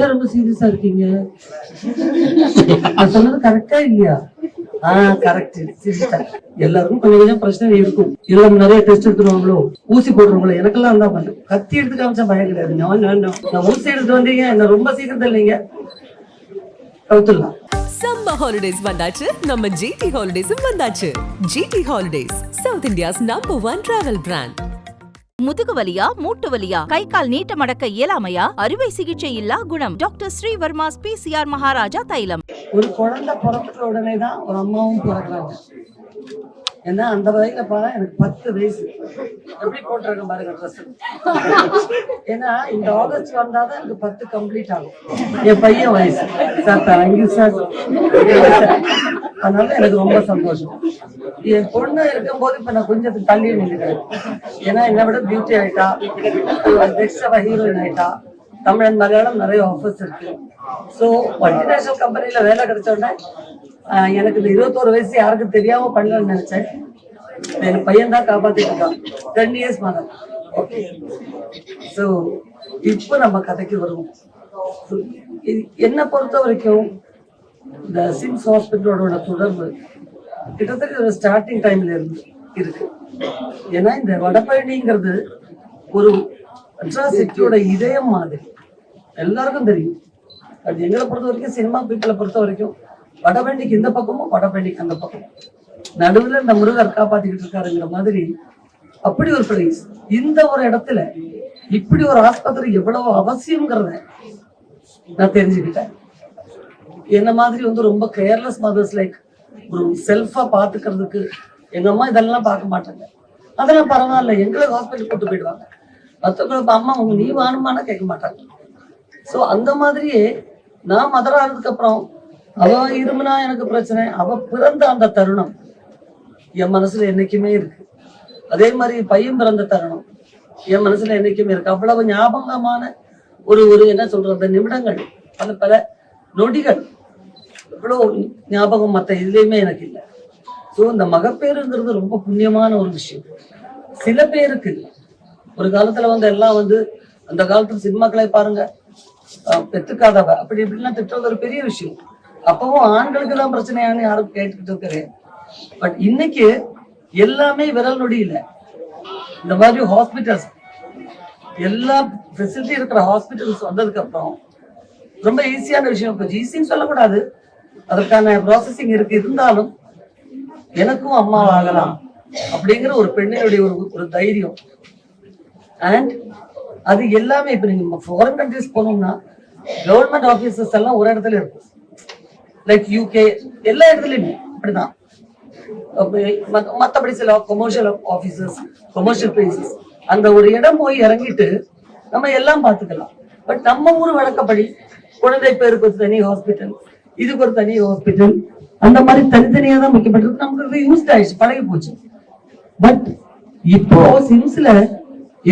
ஏன் ரொம்ப சீரியஸா இருக்கீங்க? நான் சொன்னது கரெக்டா இல்லையா? ஆஹ் கரெக்ட் எல்லாருக்கும் கொஞ்சம் கொஞ்சம் பிரச்சனை இருக்கும். இல்லம் நிறைய டெஸ்ட் எடுத்துருவாங்களோ? ஊசி போடுறவங்களோ எனக்கெல்லாம் தான் பண்ணு கத்தி எடுத்து காமிச்சா பயம் கிடையாது. நான் வேண்டாம் நான். ஊசி எடுத்து வந்தீங்க. என்ன ரொம்ப சீக்கிரத்தில் இல்லைங்க. கவுத்துடலாம் சம்ம ஹாலிடேஸ் வந்தாச்சு. நம்ம ஜிடி ஹாலிடேஸும் வந்தாச்சு. GT holidays south India's number one travel brand முதுகு வலியா மூட்டு வலியா கை கால் நீட்ட மடக்க இயலாமையா? அறுவை சிகிச்சை இல்லா குணம். டாக்டர் ஸ்ரீவர்மா பிசிஆர் மகாராஜா தைலம். ஒரு குழந்தை பிறக்கிற உடனே தான் ஒரு அம்மாவும் பிறக்கிறாங்க. ஏன்னா அந்த வயதுல பாரு எனக்கு பத்து வயசு. எப்படி போட்டிருக்க பாருங்க ட்ரெஸ் ஏன்னா இந்த ஆகஸ்ட் வந்தாதான் எனக்கு பத்து கம்ப்ளீட் ஆகும். என் பையன் வயசு. சார் தேங்க்யூ சார் அதனால எனக்கு ரொம்ப சந்தோஷம். என் பொண்ணு இருக்கும்போது இப்ப நான் கொஞ்சம் தள்ளி நின்றுக்கிறேன் ஏன்னா என்னை விட பியூட்டி ஆயிட்டா நெக்ஸ்ட் ஹீரோயின் ஆயிட்டா. தமிழன் மலையாளம் நிறைய ஆஃபர்ஸ் இருக்கு. ஸோ மல்டிநேஷனல் கம்பெனியில வேலை கிடைச்ச உடனே எனக்கு இந்த இருபத்தோரு வயசு யாருக்கும் தெரியாம பண்ணலன்னு நினைச்சேன். என் பையன் தான் காப்பாத்திட்டு இருக்கான். டென் இயர்ஸ் மதம் ஓகே ஸோ இப்போ நம்ம கதைக்கு வருவோம். இது- என்னை பொறுத்த வரைக்கும் இந்த சிம்ஸ் ஹாஸ்பிட்டலோட தொடர்பு கிட்டத்தட்ட ஸ்டார்டிங் டைம்ல இருந்து இருக்கு. ஏன்னா இந்த வடபழனிங்கிறது ஒரு அட்ராசிட்டியோட இதயம் மாதிரி. எல்லாருக்கும் தெரியும். அது எங்களை பொறுத்த வரைக்கும் சினிமா பீப்பிளை பொறுத்த வரைக்கும் வடபழனிக்கு இந்த பக்கமும் வடபழனிக்கு அந்த பக்கமும். நடுவுல இந்த முருகர் காப்பாத்திக்கிட்டு இருக்காருங்கிற மாதிரி அப்படி ஒரு பிளேஸ் இந்த ஒரு இடத்துல இப்படி ஒரு ஆஸ்பத்திரி எவ்வளவு அவசியம்ங்கிறத நான் தெரிஞ்சுக்கிட்டேன். என்ன மாதிரி வந்து ரொம்ப கேர்லெஸ் மதர்ஸ் லைக் ஒரு செல்ஃபா பாத்துக்கிறதுக்கு எங்க அம்மா இதெல்லாம் பார்க்க மாட்டாங்க. அதெல்லாம் பரவாயில்ல எங்களை ஹாஸ்பிட்டல் கூட்டு போயிடுவாங்க. மற்றவங்களுக்கு அம்மா உங்க நீ வாணுமானா கேட்க மாட்டாங்க. ஸோ அந்த மாதிரியே நான் மதர் ஆனதுக்கு அப்புறம் அவ இருமுனா எனக்கு பிரச்சனை அவ பிறந்த அந்த தருணம் என் மனசுல என்னைக்குமே இருக்கு. அதே மாதிரி பையன் பிறந்த தருணம் என் மனசுல என்னைக்குமே இருக்கு. அவ்வளவு ஞாபகமான ஒரு ஒரு என்ன சொல்றது அந்த நிமிடங்கள் பல பல நொடிகள். இவ்வளோ ஞாபகம் மற்ற இதுலயுமே எனக்கு இல்லை. ஸோ இந்த மகப்பேறுங்கிறது ரொம்ப புண்ணியமான ஒரு விஷயம். சில பேருக்கு ஒரு காலத்துல வந்து எல்லாம் வந்து அந்த காலத்துல சினிமாக்களை பாருங்க. பெற்றுக்காதவ பெத்துக்காதவ அப்படி இப்படிலாம் திட்டுறது ஒரு பெரிய விஷயம். அப்பவும் ஆண்களுக்கு தான் பிரச்சனையானு யாரும் கேட்டுக்கிட்டு இருக்கிறேன் பட் இன்னைக்கு எல்லாமே விரல் நொடியில. இந்த மாதிரி ஹாஸ்பிட்டல்ஸ் எல்லா ஃபெசிலிட்டி இருக்கிற ஹாஸ்பிட்டல்ஸ் வந்ததுக்கு அப்புறம் ரொம்ப ஈஸியான விஷயம். கொஞ்சம் ஈஸின்னு சொல்லக்கூடாது. அதற்கான ப்ராசஸிங் இருக்கு. இருந்தாலும் எனக்கும் அம்மா ஆகலாம் அப்படிங்கிற ஒரு பெண்ணினுடைய ஒரு ஒரு தைரியம். அண்ட் அது எல்லாமே இப்போ நீங்க ஃபாரின் கண்ட்ரிஸ் போனோம்னா கவர்மெண்ட் ஆஃபீஸர்ஸ் எல்லாம் ஒரு இடத்துல இருக்கும். லைக் யூகே எல்லா இடத்துலயுமே அப்படிதான். அப்ப மத்தபடி சில கொமர்ஷியல் ஆஃபீஸர்ஸ் கொமர்ஷியல் பிளேசஸ் அந்த ஒரு இடம் போய் இறங்கிட்டு நம்ம எல்லாம் பார்த்துக்கலாம். பட் நம்ம ஊர் வழக்கப்படி குழந்தை பேருக்கு தனி ஹாஸ்பிட்டல் இதுக்கு ஒரு தனி ஹாஸ்பிட்டல் அந்த மாதிரி தனித்தனியா தான் வைக்கப்பட்டிருக்கு. நமக்கு யூஸ்ட் ஆயிடுச்சு பழகி போச்சு. பட் இப்போ சிம்ஸ்ல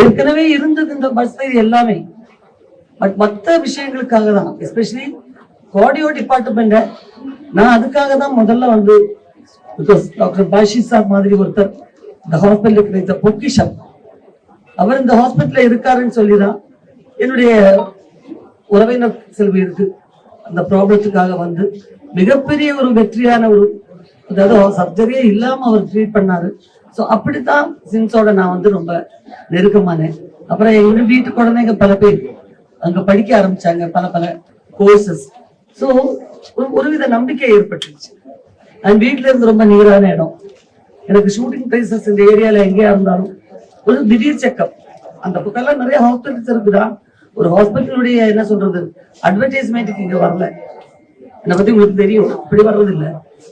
ஏற்கனவே இருந்தது இந்த பஸ் எல்லாமே. பட் மற்ற விஷயங்களுக்காக தான் எஸ்பெஷலி கார்டியோ டிபார்ட்மெண்ட நான் அதுக்காக தான் முதல்ல வந்து பிகாஸ் டாக்டர் பாஷி சார் மாதிரி ஒருத்தர் இந்த ஹாஸ்பிட்டலுக்கு கிடைத்த பொக்கிஷம் அவர் இந்த ஹாஸ்பிட்டல்ல இருக்காருன்னு சொல்லி தான் என்னுடைய உறவினர் செல்வி இருக்கு. அந்த ப்ராப்ளத்துக்காக வந்து மிகப்பெரிய ஒரு வெற்றியான ஒரு அதாவது சர்ஜரியே இல்லாம அவர் ட்ரீட் பண்ணாரு. ஸோ அப்படித்தான் சிம்ஸோட நான் வந்து ரொம்ப நெருக்கமானேன். அப்புறம் எங்க வீட்டு குழந்தைங்க பல பேர் அங்க படிக்க ஆரம்பிச்சாங்க பல பல கோர்சஸ் ஸோ ஒருவித நம்பிக்கை ஏற்பட்டுருச்சு. அண்ட் வீட்ல இருந்து ரொம்ப நீரான இடம். எனக்கு ஷூட்டிங் பிளேசஸ் இந்த ஏரியால எங்கேயா இருந்தாலும் ஒரு திடீர் செக்கப் அந்த பக்கம்லாம் நிறைய ஹாஸ்பிட்டல்ஸ் இருக்குதான் ஒரு ஹாஸ்பிட்டலுடைய என்ன சொல்றது? அட்வர்டைஸ்மெண்ட்டுக்கு இங்க வரல. என்னை பத்தி உங்களுக்கு தெரியும். இப்படி வர்றது இல்ல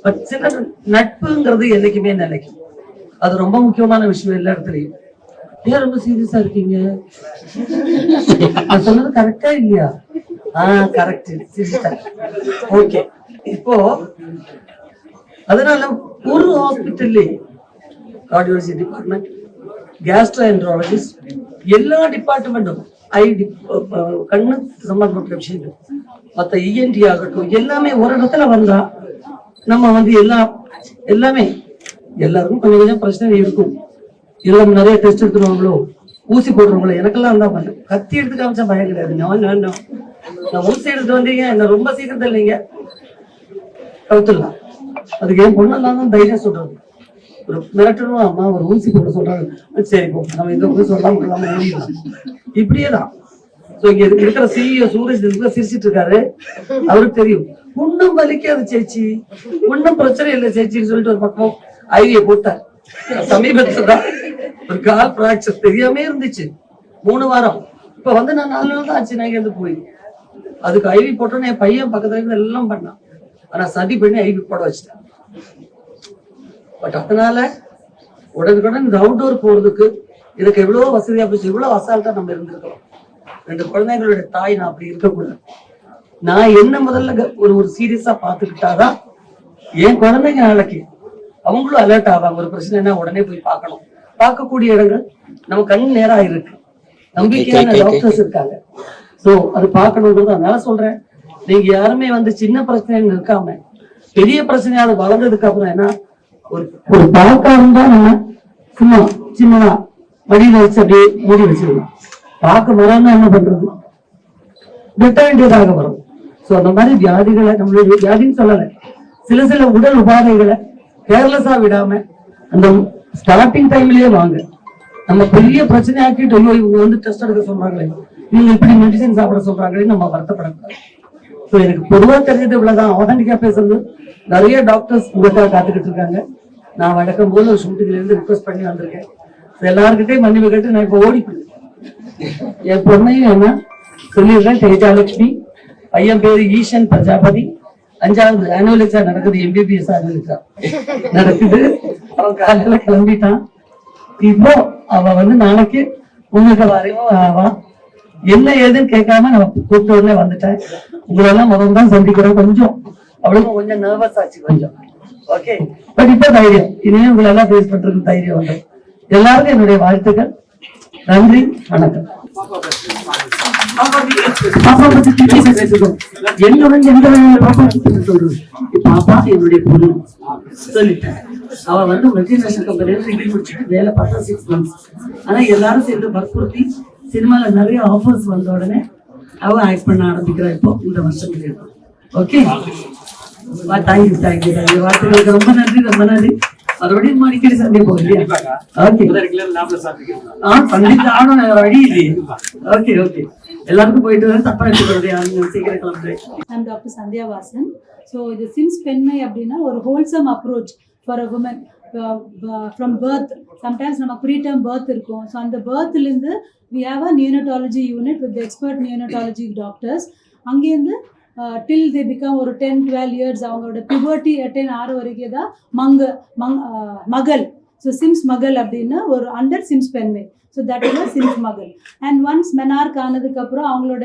பட் சில நட்புங்கிறது என்னைக்குமே நிலைக்கும். அது ரொம்ப முக்கியமான விஷயம் எல்லா இடத்துலயும். ஏன் ரொம்ப சீரியஸா இருக்கீங்க? நான் சொன்னது கரெக்டா இல்லையா? ஆ கரெக்ட் ஓகே இப்போ அதனால ஒரு ஹாஸ்பிட்டல்லே கார்டியாலஜி டிபார்ட்மெண்ட் கேஸ்ட்ரோஎன்ட்ராலஜிஸ்ட் எல்லா டிபார்ட்மெண்ட்டும் ஐ கண்ணு சம்பந்தப்பட்ட விஷயங்கள். மற்ற இஎன்டி ஆகட்டும் எல்லாமே ஒரு இடத்துல வந்தா நம்ம வந்து எல்லா எல்லாமே எல்லாருக்கும் கொஞ்சம் கொஞ்சம் பிரச்சனை இருக்கும். எல்லாம் நிறைய டெஸ்ட் எடுத்துருவாங்களோ ஊசி போடுறவங்களோ எனக்கெல்லாம் தான் பயம் கத்தி எடுத்து காமிச்சா பயம் கிடையாது. நான் நான் நான். ஊசி எடுத்து வந்தீங்க என்ன ரொம்ப சீக்கிரத்தில் நீங்க கவுத்துடலாம் அதுக்கு என் பொண்ணு தான் தைரியம் சொல்றது. ஒரு மிரட்டணும் அம்மா ஒரு ஊசி போட சொல்றாங்க. சரி போ நம்ம எங்க போய் சொல்லலாம் இப்படியே தான். ஸோ இங்க இருக்கிற சிஇஓ சூரஜ் இருக்கிற சிரிச்சிட்டு இருக்காரு. அவருக்கு தெரியும். ஒன்றும் வலிக்காது சேச்சி. ஒன்றும் பிரச்சனை இல்லை சேச்சின்னு சொல்லிட்டு ஒரு பக்கம் ஐவியை போட்டார். சமீபத்தில் தான் ஒரு கால் பிராக்சர் தெரியாம இருந்துச்சு. மூணு வாரம். இப்ப வந்து நான் நாலு நாள் தான் ஆச்சு நான் இருந்து போய். அதுக்கு ஐவி போட்டோன்னு என் பையன் பக்கத்துல இருந்து எல்லாம் பண்ணான். ஆனா சதி பண்ணி ஐவி போட வச்சிட்டேன். பட் அதனால உடனுக்குடன் இந்த அவுட்டோர் போறதுக்கு இதுக்கு எவ்வளவு வசதியா போச்சு இவ்வளவு அசால்ட்டா நம்ம இருந்திருக்கிறோம். ரெண்டு குழந்தைங்களுடைய தாய் நான் அப்படி இருக்கக்கூடாது. நான் என்ன முதல்ல ஒரு ஒரு சீரியஸா பாத்துக்கிட்டாதான் என் குழந்தைங்க நாளைக்கு அவங்களும் அலர்ட் ஆவாங்க. ஒரு பிரச்சனைனா உடனே போய் பார்க்கணும். பார்க்கக்கூடிய இடங்கள் நம்ம கண் நேரா இருக்கு. நம்பிக்கையான டாக்டர்ஸ் இருக்காங்க. சோ அது பார்க்கணுன்றது அதனால சொல்றேன். நீங்க யாருமே வந்து சின்ன பிரச்சனைன்னு இருக்காம பெரிய பிரச்சனையா அது வளர்ந்ததுக்கு அப்புறம் என்ன ஒரு ஒரு இருந்தா தான் நம்ம சும்மா சின்னதா வழியில வச்சு அப்படியே மூடி வச்சிருக்கலாம் பார்க்க மரம்னா என்ன பண்றது? வெட்ட வேண்டியதாக வரும். சோ அந்த மாதிரி வியாதிகளை நம்மளுடைய வியாதின்னு சொல்லல. சில சில உடல் உபாதைகளை கேர்லெஸ்ஸா விடாம அந்த ஸ்டார்டிங் டைம்லயே வாங்க. நம்ம பெரிய பிரச்சனை ஆக்கிட்டு ஐயோ இவங்க வந்து டெஸ்ட் எடுக்க சொல்றாங்களே. நீங்க இப்படி மெடிசன் சாப்பிட சொல்றாங்களே நம்ம வருத்தப்படக்கூடாது. ஸோ எனக்கு பொதுவா தெரிஞ்சது இவ்வளவுதான். ஆதண்டிக்கா பேசுறது நிறைய டாக்டர்ஸ் உங்களுக்காக காத்துக்கிட்டு இருக்காங்க. நான் வழக்கம் போது ஒரு ஷூட்டிங்ல ரிக்வஸ்ட் பண்ணி வந்திருக்கேன். எல்லாருக்கிட்டையும் எல்லார்கிட்டயும் மன்னிப்பு கேட்டு நான் இப்போ ஓடிப்பேன் என் பொண்ணையும் என்ன சொல்லிடுறேன் தேஜாலட்சுமி பையன் பேரு ஈசன் பிரஜாபதி. அஞ்சாவது ஆனுவல் எக்ஸாம் நடக்குது எம்பிபிஎஸ் ஆனுவல் எக்ஸாம் நடக்குது. அவன் காலையில கிளம்பிட்டான். இப்போ அவ வந்து நாளைக்கு உங்களுக்கு வரையும் ஆவா என்ன ஏதுன்னு கேட்காம நான் கூப்பிட்ட உடனே வந்துட்டேன். உங்களெல்லாம் முதல்ல தான் சந்திக்கிறோம் கொஞ்சம். அவளுக்கும் கொஞ்சம் நர்வஸ் ஆச்சு கொஞ்சம். ஓகே பட் தைரியம். இனியும் உங்களை எல்லாம் ஃபேஸ் பண்றதுக்கு தைரியம் உண்டு. எல்லாருக்கும் என்னுடைய வாழ்த்துக்கள். நன்றி வணக்கம். பாப்பா பத்தி திருப்பி பேசுகிறோம். என்னுடன் எந்த வகையில பாப்பா பத்தி சொல்றது? பாப்பா என்னுடைய பொண்ணு. சொல்லிட்டேன். அவ வந்து மல்டிநேஷனல் கம்பெனியில டிகிரி முடிச்சுட்டு வேலை பார்த்தா சிக்ஸ் மந்த்ஸ் ஆனா எல்லாரும் சேர்ந்து வற்புறுத்தி சினிமால நிறைய ஆஃபர்ஸ் வந்த உடனே அவ ஆக்ட் பண்ண ஆரம்பிக்கிறா இப்போ இந்த வருஷத்துல okay thank you thank you thank you வாழ்த்துக்களுக்கு ரொம்ப நன்றி ரொம்ப நன்றி. மறுபடியும் அடிக்கடி சந்திப்போம் இல்லையா? ஓகே ஆ கண்டிப்பா. ஆனும் வழி இல்லையே ஓகே ஓகே எல்லாருக்கும் போயிட்டு வரேன் தப்பா எடுத்துக்கிறது சீக்கிரம் கிளம்புறேன் ஐம் டாக்டர் சந்தியாவாசன் ஸோ இது சின்ஸ் பெண்மை அப்படின்னா ஒரு wholesome approach for a woman from birth sometimes நம்ம ப்ரீ டேர்ம் பர்த் இருக்கும். ஸோ அந்த பர்த்லேருந்து we have a neonatology unit with expert neonatology doctors அங்கேருந்து டில் தே பிகம் ஒரு டென் டுவெல் இயர்ஸ் அவங்களோட puberty attain ஆறு வரைக்கும் தான் மங்க மங் மகள். ஸோ சிம்ஸ் மகள் அப்படின்னு ஒரு under SIMS Penmai. So that is SIMS Magal. And once menarche ஆனதுக்கப்புறம் அவங்களோட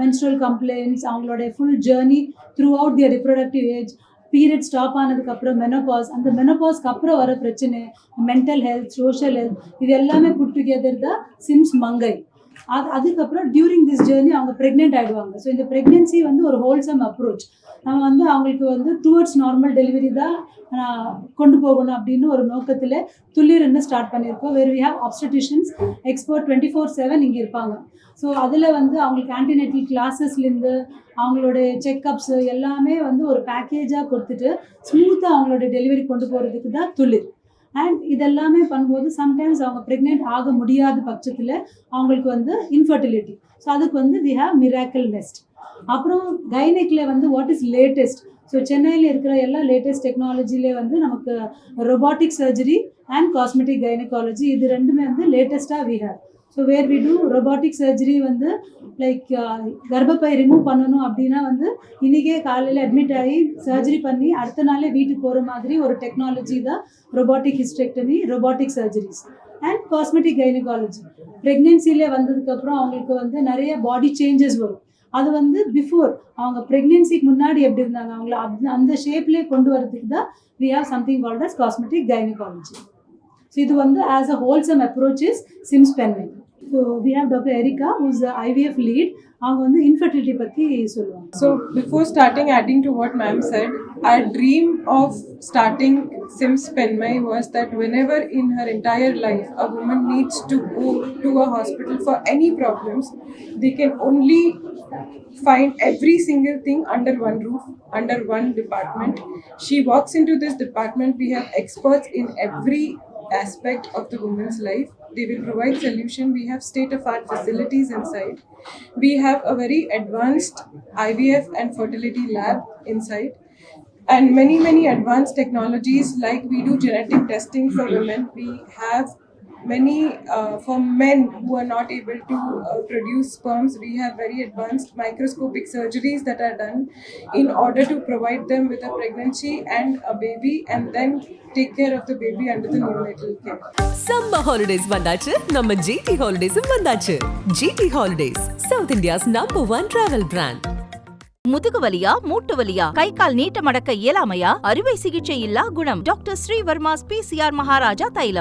மென்ஸ்ட்ரல் கம்ப்ளைண்ட்ஸ் அவங்களோட full journey throughout their reproductive age period stop ஆனதுக்கப்புறம் மெனோபாஸ் அந்த மெனோபாஸ்க்கு அப்புறம் வர பிரச்சனை மென்டல் ஹெல்த் சோஷியல் ஹெல்த் இது எல்லாமே புட் டுகெதர் த சிம்ஸ் மங்கை அது அதுக்கப்புறம் டியூரிங் திஸ் ஜேர்னி அவங்க ப்ரெக்னென்ட் ஆகிடுவாங்க ஸோ இந்த ப்ரெக்னென்சி வந்து ஒரு ஹோல்சம் அப்ரோச் நம்ம வந்து அவங்களுக்கு வந்து டுவர்ட்ஸ் நார்மல் டெலிவரி தான் கொண்டு போகணும் அப்படின்னு ஒரு நோக்கத்தில் துளிர்னு ஸ்டார்ட் பண்ணியிருக்கோம். Where we have obstetricians expert twenty four seven இங்கே இருப்பாங்க. ஸோ அதில் வந்து அவங்களுக்கு ஆன்டினேட்டல் கிளாஸஸ்லேருந்து அவங்களோட செக்கப்ஸ் எல்லாமே வந்து ஒரு பேக்கேஜாக கொடுத்துட்டு ஸ்மூத்தாக அவங்களோட டெலிவரி கொண்டு போகிறதுக்கு தான் துளிர் அண்ட் இதெல்லாமே பண்ணும்போது சம்டைம்ஸ் அவங்க ப்ரெக்னென்ட் ஆக முடியாத பட்சத்தில் அவங்களுக்கு வந்து இன்ஃபர்டிலிட்டி ஸோ அதுக்கு வந்து வி ஹாவ் மிராக்கல் நெஸ்ட் அப்புறம் கைனிக்கில் வந்து வாட் இஸ் லேட்டஸ்ட் ஸோ சென்னையில் இருக்கிற எல்லா லேட்டஸ்ட் டெக்னாலஜிலே வந்து நமக்கு robotic surgery and cosmetic gynaecology இது ரெண்டுமே வந்து லேட்டஸ்ட்டாக we have so where we do robotic surgery வந்து லைக் uh, கர்ப்பப்பை ரிமூவ் பண்ணணும் அப்படின்னா வந்து இன்றைக்கே காலையில் அட்மிட் ஆகி சர்ஜரி பண்ணி அடுத்த நாளே வீட்டுக்கு போகிற மாதிரி ஒரு டெக்னாலஜி தான் robotic hysterectomy robotic surgeries and cosmetic gynaecology ப்ரெக்னென்சிலே வந்ததுக்கப்புறம் அவங்களுக்கு வந்து நிறைய பாடி சேஞ்சஸ் வரும். அது வந்து பிஃபோர் அவங்க ப்ரெக்னென்சிக்கு முன்னாடி எப்படி இருந்தாங்க அவங்கள அந்த அந்த ஷேப்லேயே கொண்டு வரதுக்கு தான் we have something called as cosmetic gynaecology so இது வந்து as a wholesome approach is SIMS Penmai So we have doctor Erica who's IVF lead அவங்க வந்து இன்ஃபர்டிலிட்டி பற்றி சொல்லுவாங்க So before starting adding to what ma'am said, our dream of starting Sims Penmai was that whenever in her entire life a woman needs to go to a hospital for any problems, they can only find every single thing under one roof, under one department. She walks into this department, we have experts in every aspect of the woman's life. They will provide solution. We have state of art facilities inside. We have a very advanced IVF and fertility lab inside. And many, many advanced technologies like we do genetic testing for women. We have many uh, for men who are not able to uh, produce sperms. We have very advanced microscopic surgeries that are done in order to provide them with a pregnancy and a baby and then take care of the baby under the neonatal care. Summer holidays வந்தாச்சு நம்ம GT ஹாலிடேஸும் வந்தாச்சு GT holidays south India's number one travel brand முதுகு வலியா மூட்டு வலியா கை கால் நீட்ட மடக்க இயலாமையா அறுவை சிகிச்சை இல்லா குணம் டாக்டர் ஸ்ரீவர்மாஸ் பிசிஆர் மகாராஜா தைலம்